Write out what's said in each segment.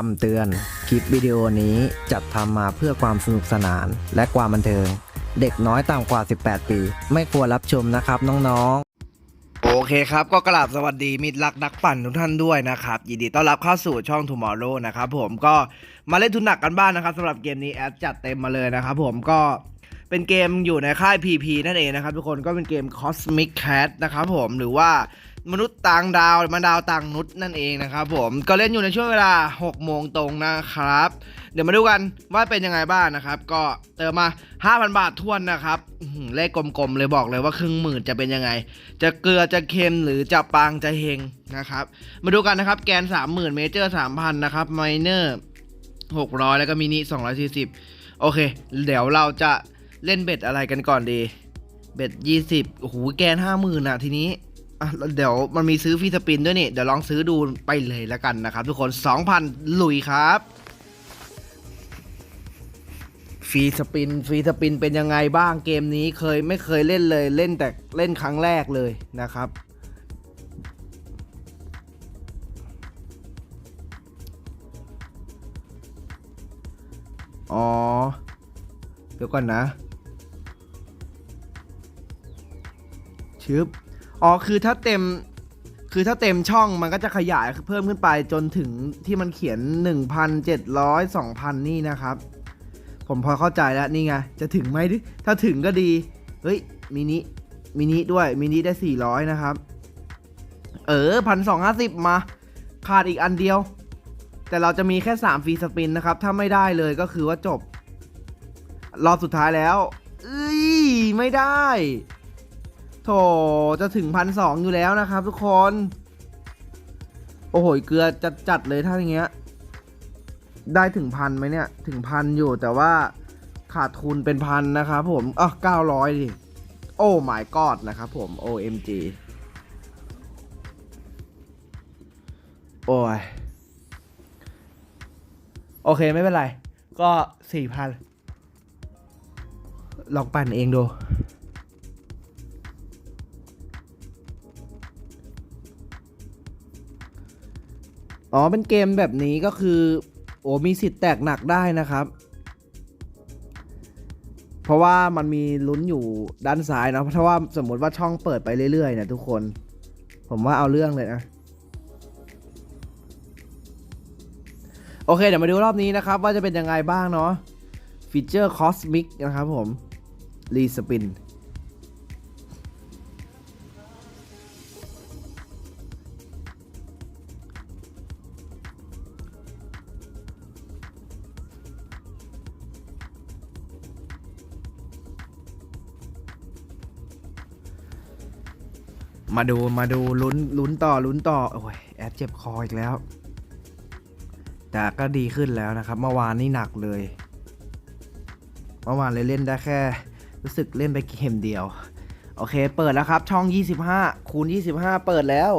คำเตือน คลิปวิดีโอนี้จัดทำมาเพื่อความสนุกสนานและความบันเทิง เด็กน้อยต่ำกว่า 18 ปี ไม่ควรรับชมนะครับน้องๆ โอเคครับก็กราบสวัสดีมิตรรักนักปั่นทุกท่านด้วยนะครับ ยินดีต้อนรับเข้าสู่ช่อง Tomorrow นะครับผมก็มาเล่นทุนหนักกันบ้างนะครับสำหรับเกมนี้แอดจัดเต็มมาเลยนะครับผมก็เป็นเกมอยู่ในค่าย PP นั่นเองนะครับทุกคนก็เป็นเกม Cosmic Cat นะครับผมหรือว่า มนุษย์ต่างดาวมาดาวต่างนุษย์นั่นเองนะครับผมก็เล่นอยู่ในช่วงเวลา 6 โมงตรงนะครับ เดี๋ยวมาดูกันว่าเป็นยังไงบ้างนะครับ ก็เติมมา 5,000 บาททวนนะครับเลขกลมๆเลยบอกเลยว่าครึ่งหมื่นจะเป็นยังไง จะเกลือจะเค็มหรือจะปางจะเฮงนะครับ มาดูกันนะครับแกน 30,000 เมเจอร์ 3,000 นะครับไมเนอร์600 แล้วก็มินิ240 โอเค เดี๋ยวเราจะเล่นเบ็ดอะไรกันก่อนดี เบ็ด 20โอ้โหแกน 50,000อะทีนี้ อะเดี๋ยวมันมีซื้อฟรีสปินด้วยนี่ เดี๋ยวลองซื้อดูไปเลยแล้วกันนะครับทุกคน 2,000 ลุยครับฟรีสปินฟรีสปินเป็นยังไงบ้างเกมนี้เคยไม่เคยเล่นเลยเล่นแต่เล่นครั้งแรกเลยนะครับ อ๋อ เดี๋ยวก่อนนะชึบ อ๋อคือถ้าเต็มคือถ้าเต็มช่องมันก็จะขยายเพิ่มขึ้นไปจนถึงที่มันเขียน 1,700 2,000 นี่นะครับ ผมพอเข้าใจแล้วนี่ไง จะถึงไหมดิถ้าถึงก็ดี เฮ้ยมินิมินิด้วยมินิได้ 400 นะครับ เออพันสองห้าสิบมา ขาดอีกอันเดียว แต่เราจะมีแค่ 3 ฟรีสปินนะครับ ถ้าไม่ได้เลยก็คือว่าจบ รอบสุดท้ายแล้ว เอ้ย ไม่ได้ โถจะถึงพันสองอยู่แล้วนะครับ ทุกคน โอ้โหเกลือจัดจัดเลยถ้าอย่างเงี้ย ได้ถึงพันไหมเนี่ย ถึงพันอยู่แต่ว่าขาดทุนเป็นพันนะครับผมอะเก้าร้อยดิ โอ้ my god นะครับผม OMG โอ้ย โอเคไม่เป็นไร ก็สี่พันลองปั่นเองดู อ๋อเป็นเกมแบบนี้ก็คือ โอ้มีสิทธิ์แตกหนักได้นะครับ เพราะว่ามันมีลุ้นอยู่ด้านซ้ายนะเพราะว่าสมมติว่าช่องเปิดไปเรื่อยๆเนี่ยทุกคน ผมว่าเอาเรื่องเลยนะโอเคเดี๋ยวมาดูรอบนี้นะครับ ว่าจะเป็นยังไงบ้างเนาะฟีเจอร์คอสมิกนะครับผมรีสปิน มาดูมาดูลุ้นลุ้นต่อลุ้นต่อโอ้ยแอดเจ็บคออีกแล้ว แต่ก็ดีขึ้นแล้วนะครับ เมื่อวานนี่หนักเลย เมื่อวานเลยเล่นได้แค่ รู้สึกเล่นไปเกมเดียว โอเค เปิดแล้วครับ ช่อง 25 คูณ 25 เปิดแล้ว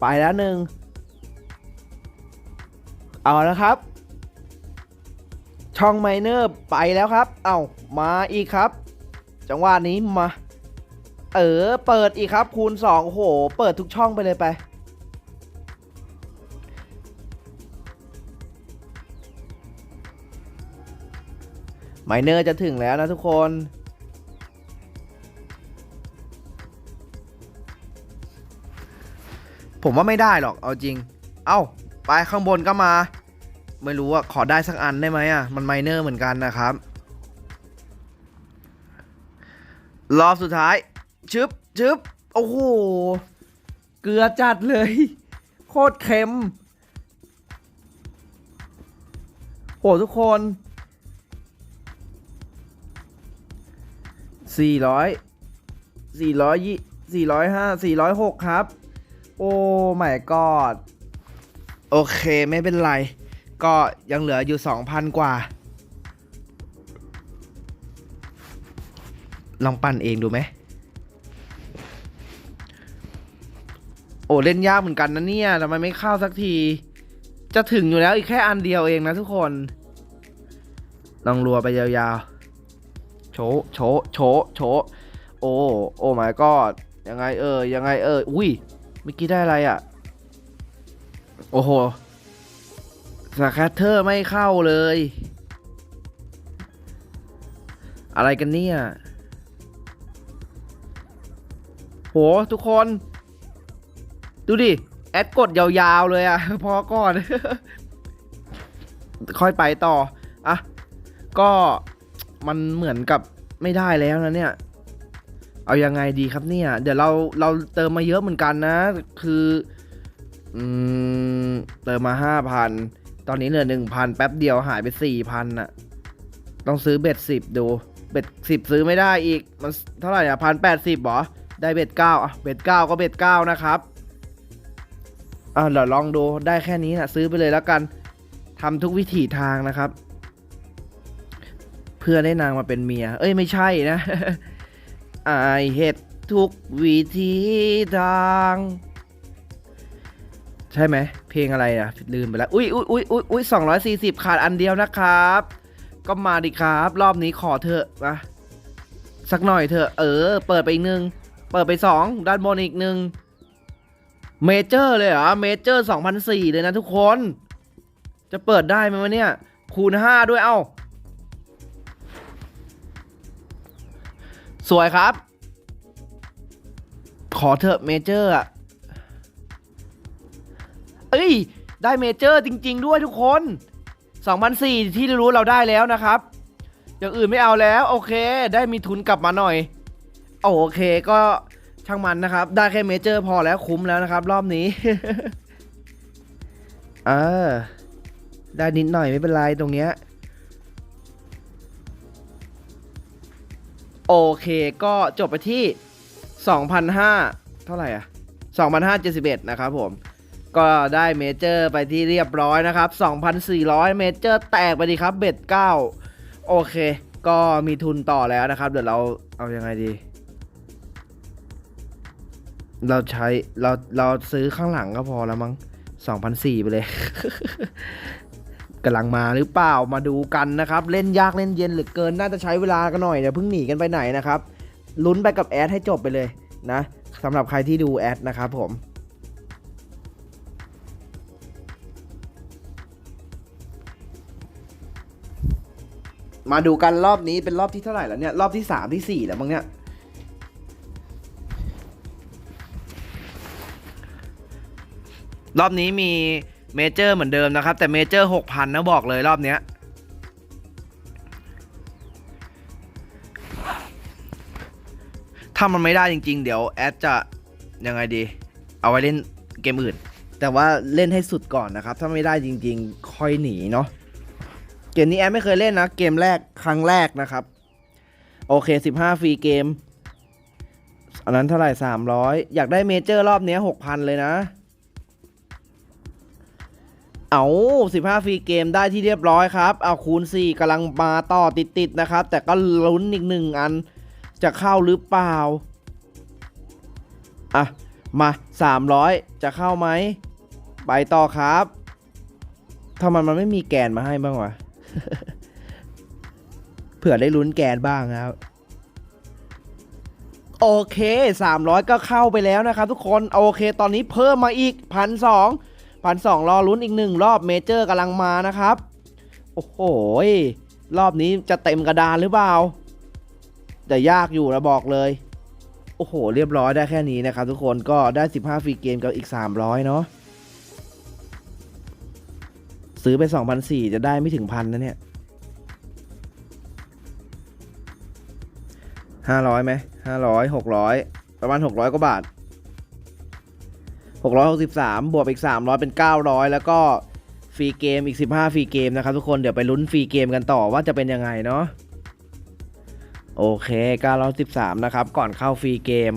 ไปแล้วหนึ่งเอาแล้วครับ ช่องไมเนอร์ไปแล้วครับ เอามาอีกครับ จังหวะนี้มา เออ เปิดอีกครับ คูณ2โอ้โห เปิดทุกช่องไปเลยไป ไมเนอร์จะถึงแล้วนะทุกคน ผมว่าไม่ได้หรอก เอาจริง เอ้า ไปข้างบนก็มา ไม่รู้ว่าขอได้สักอันได้ไหมอะ มันไมเนอร์เหมือนกันนะครับ รอบสุดท้าย ชึบชึบโอ้โห เกลือจัดเลย โคตรเค็ม โหทุกคน สี่ร้อยสี่ร้อยยี่สี่ร้อยห้าสี่ร้อยหกครับ โอ้ไม่กอด โอเคไม่เป็นไร ก็ยังเหลืออยู่สองพันกว่า ลองปั่นเองดูไหม โอ้เล่นยากเหมือนกันนะเนี่ยทำไมไม่เข้าสักที จะถึงอยู่แล้วอีกแค่อันเดียวเองนะทุกคน ลองรัวไปยาวๆ โชโชโชโชโอ้ โอ้ my god ยังไงเออยังไงเอออุ้ยเมื่อกี้ได้อะไรอะ่ะ โอ้โหสแคตเตอร์ไม่เข้าเลย อะไรกันเนี่ย โห ทุกคน ดูดิ แอดกดยาวๆเลยอะพอก่อน ค่อยไปต่อ อะ ก็มันเหมือนกับไม่ได้แล้วนะเนี่ย เอายังไงดีครับเนี่ย เดี๋ยวเราเราเติมมาเยอะเหมือนกันนะ คืออืมเติมมาห้าพันตอนนี้เหลือหนึ่งพันแป๊บเดียวหายไปสี่พันอะต้องซื้อเบ็ดสิบดูเบ็ดสิบซื้อไม่ได้อีก มันเท่าไหร่อะพันแปดสิบหรอ ได้เบ็ดเก้าอะเบ็ดเก้าก็เบ็ดเก้านะครับ อ่าเดี๋ยวลองดูได้แค่นี้นะซื้อไปเลยแล้วกันทำทุกวิถีทางนะครับ เพื่อได้นางมาเป็นเมีย เอ้ยไม่ใช่นะไอเหตุทุกวิธีทาง ใช่ไหม เพลงอะไรอะ ลืมไปแล้ว อุ้ยอุ้ยอุ้ยอุ้ยอุ้ยสองร้อยสี่สิบขาดอันเดียวนะครับ ก็มาดิครับ รอบนี้ขอเถอะมาสักหน่อยเถอะ เออ เปิดไปอีกหนึ่ง เปิดไปสองด้านบนอีกหนึ่ง เมเจอร์เลยเหรอ เมเจอร์สองพันสี่เลยนะทุกคน จะเปิดได้ไหมวะเนี่ย คูณห้าด้วยเอ้า สวยครับ ขอเถอะเมเจอร์อะเอ้ย ได้เมเจอร์จริง ๆ ด้วยทุกคน 2004 ที่รู้เราได้แล้วนะครับ อย่างอื่นไม่เอาแล้ว โอเค ได้มีทุนกลับมาหน่อย โอเคก็ ช่างมันนะครับ ได้แค่เมเจอร์พอแล้วคุ้มแล้วนะครับ รอบนี้ เออ ได้นิดหน่อยไม่เป็นไรตรงเนี้ย โอเคก็จบไปที่2,500เท่าไหร่อะ 2,571 นะครับผม ก็ได้เมเจอร์ไปที่เรียบร้อยนะครับ 2,400 เมเจอร์แตกไปดีครับ เบ็ด 9 โอเค ก็มีทุนต่อแล้วนะครับ เดี๋ยวเราเอายังไงดี เราใช้เราเราซื้อข้างหลังก็พอแล้วมั้ง2,400ไปเลยกำลังมาหรือเปล่ามาดูกันนะครับ เล่นยากเล่นเย็นเหลือเกินน่าจะใช้เวลากันหน่อยเดี๋ยวเพิ่งหนีกันไปไหนนะครับลุ้นไปกับแอดให้จบไปเลยนะสำหรับใครที่ดูแอดนะครับผมมาดูกันรอบนี้เป็นรอบที่เท่าไหร่แล้วเนี่ย รอบที่สามที่สี่แล้วมั้งเนี่ย รอบนี้มีเมเจอร์เหมือนเดิมนะครับ แต่เมเจอร์หกพันนะบอกเลยรอบเนี้ยถ้ามันไม่ได้จริง ๆ เดี๋ยวแอดจะยังไงดี เอาไว้เล่นเกมอื่น แต่ว่าเล่นให้สุดก่อนนะครับ ถ้าไม่ได้จริง ๆ ค่อยหนีเนาะเกมนี้แอดไม่เคยเล่นนะ เกมแรกครั้งแรกนะครับ โอเค 15 ฟรีเกม อันนั้นเท่าไหร่ 300 อยากได้เมเจอร์รอบนี้6,000 เลยนะ เอา15 ฟรีเกมได้ที่เรียบร้อยครับเอาคูณ 4กำลังมาต่อติดๆนะครับ แต่ก็ลุ้นอีกหนึ่งอัน จะเข้าหรือเปล่า อะ มา 300 จะเข้าไหม ไปต่อครับทำไมมันไม่มีแกนมาให้บ้างวะเผื่อได้ลุ้นแกนบ้างครับโอเค 300 ก็เข้าไปแล้วนะครับทุกคน โอเค ตอนนี้เพิ่มมาอีกพันสอง พันสองรอลุ้นอีกหนึ่งรอบเมเจอร์กำลังมานะครับ โอ้โห รอบนี้จะเต็มกระดานหรือเปล่า แต่ยากอยู่นะบอกเลย โอ้โห เรียบร้อยได้แค่นี้นะครับทุกคนก็ได้ 15 ฟรีเกมกับอีก 300 เนาะซื้อไป2,004จะได้ไม่ถึงพันนะเนี่ยห้าร้อยไหมห้าร้อยหกร้อยประมาณหกร้อยกว่าบาท หกร้อยหกสิบสามบวกอีกสามร้อยเป็นเก้าร้อยแล้วก็ฟรีเกมอีกสิบห้าฟรีเกมนะครับทุกคนเดี๋ยวไปลุ้นฟรีเกมกันต่อว่าจะเป็นยังไงเนาะโอเคเก้าร้อยสิบสามนะครับ ก่อนเข้าฟรีเกม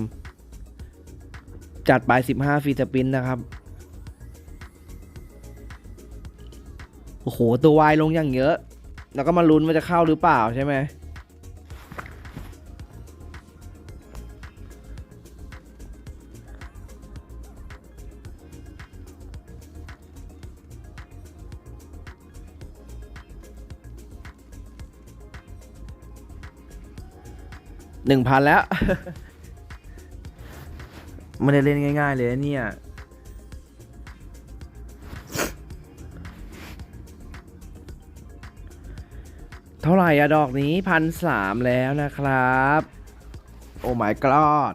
จัดไปสิบห้าฟรีสปินนะครับ โอ้โห ตัววายลงอย่างเยอะ แล้วก็มาลุ้นว่าจะเข้าหรือเปล่าใช่ไหม หนึ่งพันแล้วม่ไเล่นง่าย ๆ เลยเนี่ยเท่าไหร่อะดอกนี้พันสามแล้วนะครับ โอ้ my god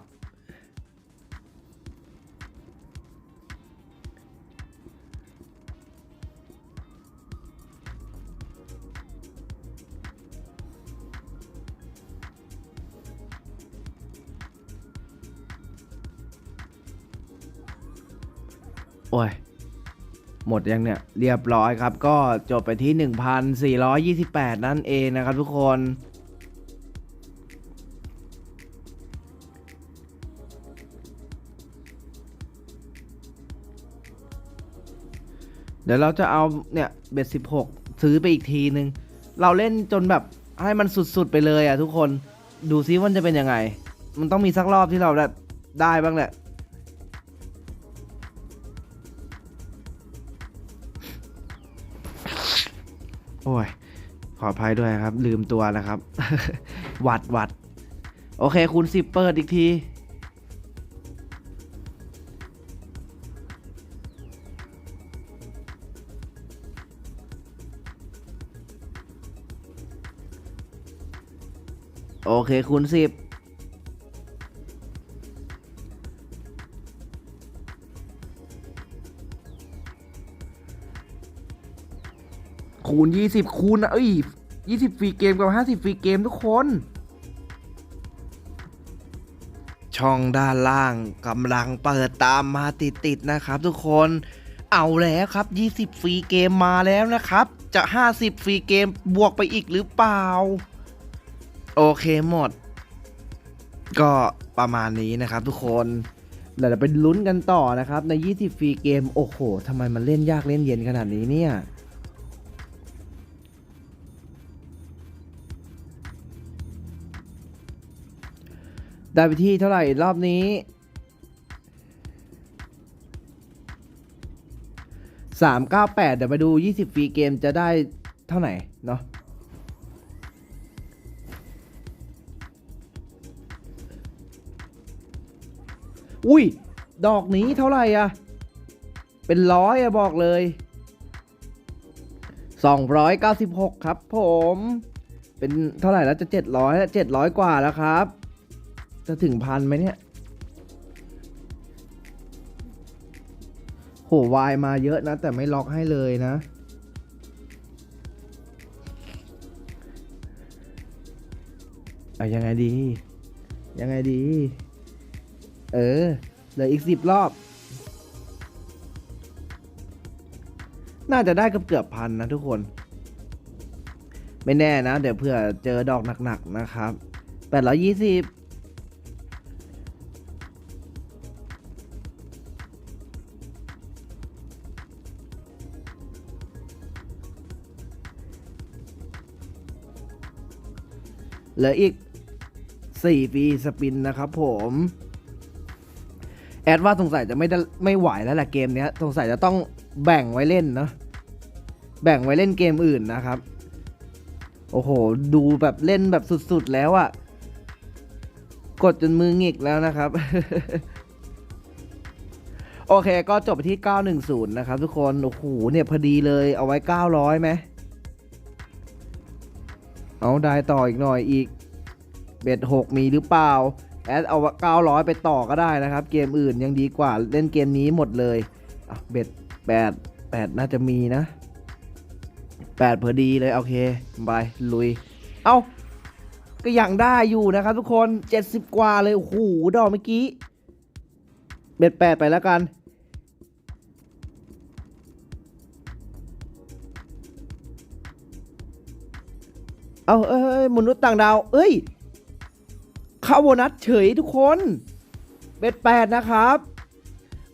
โอ้ย หมดยังเนี่ย เรียบร้อยครับ ก็จบไปที่ 1,428 นั่นเองนะครับทุกคนเดี๋ยวเราจะเอาเนี่ยเบ็ดสิบหกซื้อไปอีกทีนึง เราเล่นจนแบบให้มันสุดๆไปเลยอะทุกคนดูซิว่ามันจะเป็นยังไง มันต้องมีสักรอบที่เราได้ได้บ้างแหละ ออภัยด้วยครับ ลืมตัวนะครับ หวัดหวัด โอเคคูณสิบเปิดอีกที โอเคคูณสิบ คูณยี่สิบคูณนะเอ้ยยี่สิบฟรีเกมกับห้าสิบฟรีเกมทุกคน ช่องด้านล่างกำลังเปิดตามมาติดๆนะครับทุกคนเอาแล้วครับ 20 ฟรีเกมมาแล้วนะครับ จะ 50 ฟรีเกมบวกไปอีกหรือเปล่า โอเคหมด ก็ประมาณนี้นะครับทุกคนเดี๋ยวไปลุ้นกันต่อนะครับ ใน 20 ฟรีเกม โอ้โหทำไมมันเล่นยากเล่นเย็นขนาดนี้เนี่ย ได้ไปที่เท่าไหร่รอบนี้สามเก้าแปดเดี๋ยวมาดูยี่สิบฟรีเกมจะได้เท่าไหร่เนาะอุ้ย ดอกนี้เท่าไหร่อะเป็นร้อยอะบอกเลย 296 ครับผม เป็นเท่าไหร่แล้วจะ 700แล้ว700 กว่าแล้วครับ จะถึงพันไหมเนี่ย โหวายมาเยอะนะ แต่ไม่ล็อกให้เลยนะ เอายังไงดี ยังไงดี เออ เหลืออีกสิบรอบ น่าจะได้เกือบเกือบพันนะทุกคน ไม่แน่นะ เดี๋ยวเผื่อเจอดอกหนักๆนะครับแปดร้อยี่สิบ เหลืออีก4ฟรีสปินนะครับผมแอดว่าสงสัยจะไม่ได้ไม่ไหวแล้วแหละเกมเนี้ยสงสัยจะต้องแบ่งไว้เล่นเนาะแบ่งไว้เล่นเกมอื่นนะครับ โอ้โห ดูแบบเล่นแบบสุดๆแล้วอะ่ะกดจนมือหงิกแล้วนะครับ โอเคก็จบที่ 910 นะครับทุกคน โอ้โหเนี่ยพอดีเลยเอาไว้ 900ไหม เอาได้ต่ออีกหน่อยอีกเบ็ดหกมีหรือเปล่า แอดเอาเก้าร้อยไปต่อก็ได้นะครับ เกมอื่นยังดีกว่าเล่นเกมนี้หมดเลยเบ็ดแปดแปดน่าจะมีนะแปดพอดีเลย โอเคไปลุย เอา้าก็ยังได้อยู่นะครับทุกคนเจ็ดสิบกว่าเลย โอ้โห ดอกเมื่อกี้ เบ็ดแปดไปแล้วกัน เอาเอ้ยมนุษย์ต่างดาว เอ้ยเข้าโบนัสเฉยทุกคน เบ็ดแปดนะครับ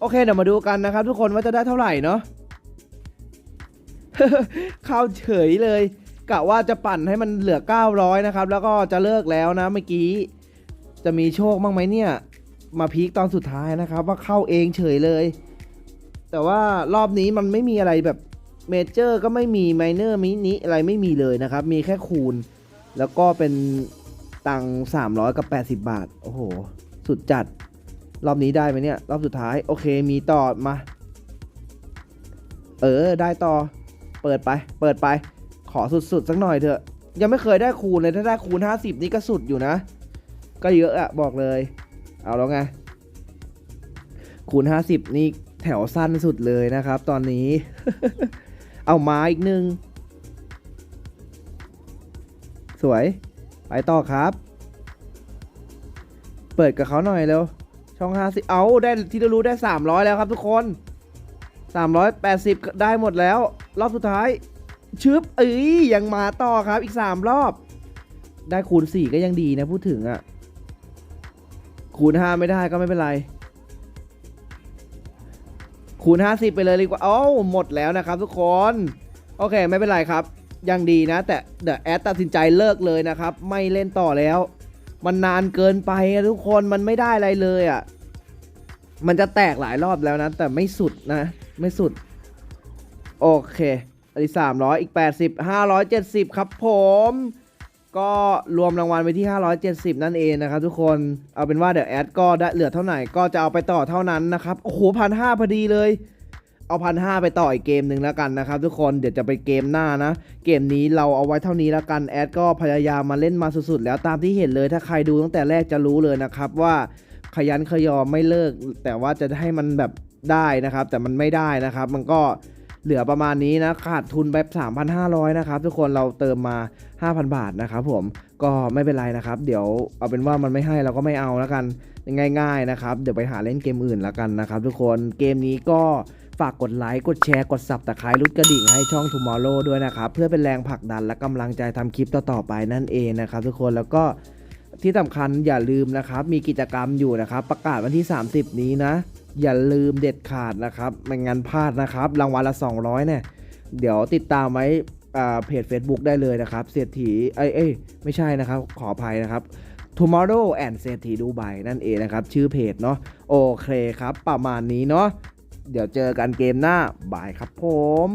โอเคเดี๋ยวมาดูกันนะครับ ทุกคนว่าจะได้เท่าไหร่เนาะเข้าเฉยเลยกะว่าจะปั่นให้มันเหลือ 900 นะครับ แล้วก็จะเลิกแล้วนะเมื่อกี้ จะมีโชคบ้างไหมเนี่ย มาพีคตอนสุดท้ายนะครับ ว่าเข้าเองเฉยเลย แต่ว่ารอบนี้มันไม่มีอะไรแบบ เมเจอร์ก็ไม่มีไมเนอร์มินิอะไรไม่มีเลยนะครับ มีแค่คูณ แล้วก็เป็นตังสามร้อยกับแปดสิบบาท โอ้โห สุดจัด รอบนี้ได้ไหมเนี่ย รอบสุดท้าย โอเค มีต่อมา เออ ได้ต่อ เปิดไป เปิดไป ขอสุดๆสักหน่อยเถอะ ยังไม่เคยได้คูณเลย ถ้าได้คูณ 50 นี่ก็สุดอยู่นะ ก็เยอะอะบอกเลย เอาแล้วไง คูณ 50 นี่แถวสั้นสุดเลยนะครับ ตอนนี้ เอามาอีกหนึ่งสวย ไปต่อครับ เปิดกับเขาหน่อยเร็ว ช่อง50เอาได้ที่เรารู้ได้300แล้วครับทุกคน380ได้หมดแล้ว รอบสุดท้าย ชึบเอ้ยยังมาต่อครับอีก3รอบ ได้คูณ4ก็ยังดีนะพูดถึงอะ่ะคูณ5ไม่ได้ก็ไม่เป็นไร คูณ 50 ไปเลยดีกว่าโอ้าหมดแล้วนะครับทุกคน โอเคไม่เป็นไรครับ ยังดีนะ แต่เดอะแอดตัดสินใจเลิกเลยนะครับ ไม่เล่นต่อแล้ว มันนานเกินไปอะทุกคนมันไม่ได้อะไรเลยอะ่ะ มันจะแตกหลายรอบแล้วนะ แต่ไม่สุดนะ ไม่สุด โอเคอันนี้สามร้อยอีกแปดสิบห้าร้อยเจ็ดสิบครับผม ก็รวมรางวัลไปที่ 570 นั่นเองนะครับทุกคนเอาเป็นว่าเดี๋ยวแอดก็ได้เหลือเท่าไหร่ก็จะเอาไปต่อเท่านั้นนะครับโอ้โหพันห้าพอดีเลย เอาพันห้าไปต่ออีกเกมหนึ่งแล้วกันนะครับทุกคนเดี๋ยวจะไปเกมหน้านะ เกมนี้เราเอาไว้เท่านี้แล้วกันแอดก็พยายามมาเล่นมาสุดๆ แล้วตามที่เห็นเลยถ้าใครดูตั้งแต่แรกจะรู้เลยนะครับว่าขยันขยอไม่เลิก แต่ว่าจะให้มันแบบได้นะครับ แต่มันไม่ได้นะครับ มันก็ เหลือประมาณนี้นะขาดทุนไป 3,500 นะครับ ทุกคนเราเติมมา 5,000 บาทนะครับผมก็ไม่เป็นไรนะครับ เดี๋ยวเอาเป็นว่ามันไม่ให้เราก็ไม่เอาแล้วกันง่ายๆนะครับ เดี๋ยวไปหาเล่นเกมอื่นแล้วกันนะครับ ทุกคนเกมนี้ก็ฝากกดไลค์ กดแชร์ กดสับตะไคร้รุดกระดิ่งให้ช่อง Tomorrow ด้วยนะครับ เพื่อเป็นแรงผลักดันและกำลังใจทำคลิปต่อๆไปนั่นเองนะครับ ทุกคนแล้วก็ที่สำคัญอย่าลืมนะครับ มีกิจกรรมอยู่นะครับ ประกาศวันที่ 30 นี้นะ อย่าลืมเด็ดขาดนะครับไม่งั้นพลาดนะครับ รางวัลละ 200เนี่ยเดี๋ยวติดตามไว้เพจ Facebook ได้เลยนะครับเศรษฐีเอ้ยเอ้ยไม่ใช่นะครับ ขออภัยนะครับ Tomorrow and เศรษฐีดูไบนั่นเองนะครับ ชื่อเพจเนาะโอเคครับ ประมาณนี้เนาะเดี๋ยวเจอกันเกมหน้าบายครับผม